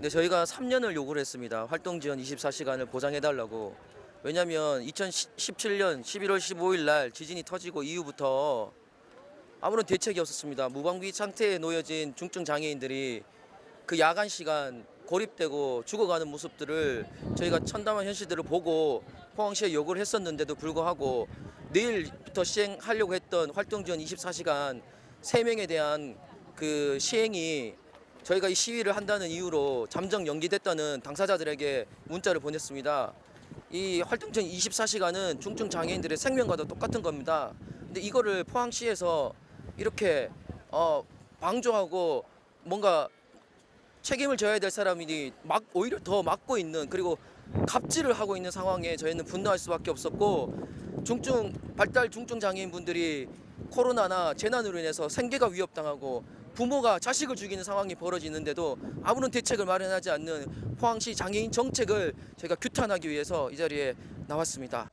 근데 저희가 3년을 요구를 했습니다. 활동 지원 24시간을 보장해 달라고. 왜냐면 2017년 11월 15일 날 지진이 터지고 이후부터 아무런 대책이 없었습니다. 무방비 상태에 놓여진 중증 장애인들이 그 야간 시간 고립되고 죽어가는 모습들을 저희가 천담한 현실들을 보고 포항시에 요구를 했었는데도 불구하고 내일부터 시행하려고 했던 활동 지원 24시간 3명에 대한 그 시행이 저희가 이 시위를 한다는 이유로 잠정 연기됐다는 당사자들에게 문자를 보냈습니다. 이 활동 지원 24시간은 중증 장애인들의 생명과도 똑같은 겁니다. 근데 이거를 포항시에서 이렇게 어, 방조하고 뭔가 책임을 져야 될 사람이 막 오히려 더 막고 있는 그리고 갑질을 하고 있는 상황에 저희는 분노할 수밖에 없었고 중증 발달 중증 장애인 분들이 코로나나 재난으로 인해서 생계가 위협당하고 부모가 자식을 죽이는 상황이 벌어지는데도 아무런 대책을 마련하지 않는 포항시 장애인 정책을 저희가 규탄하기 위해서 이 자리에 나왔습니다.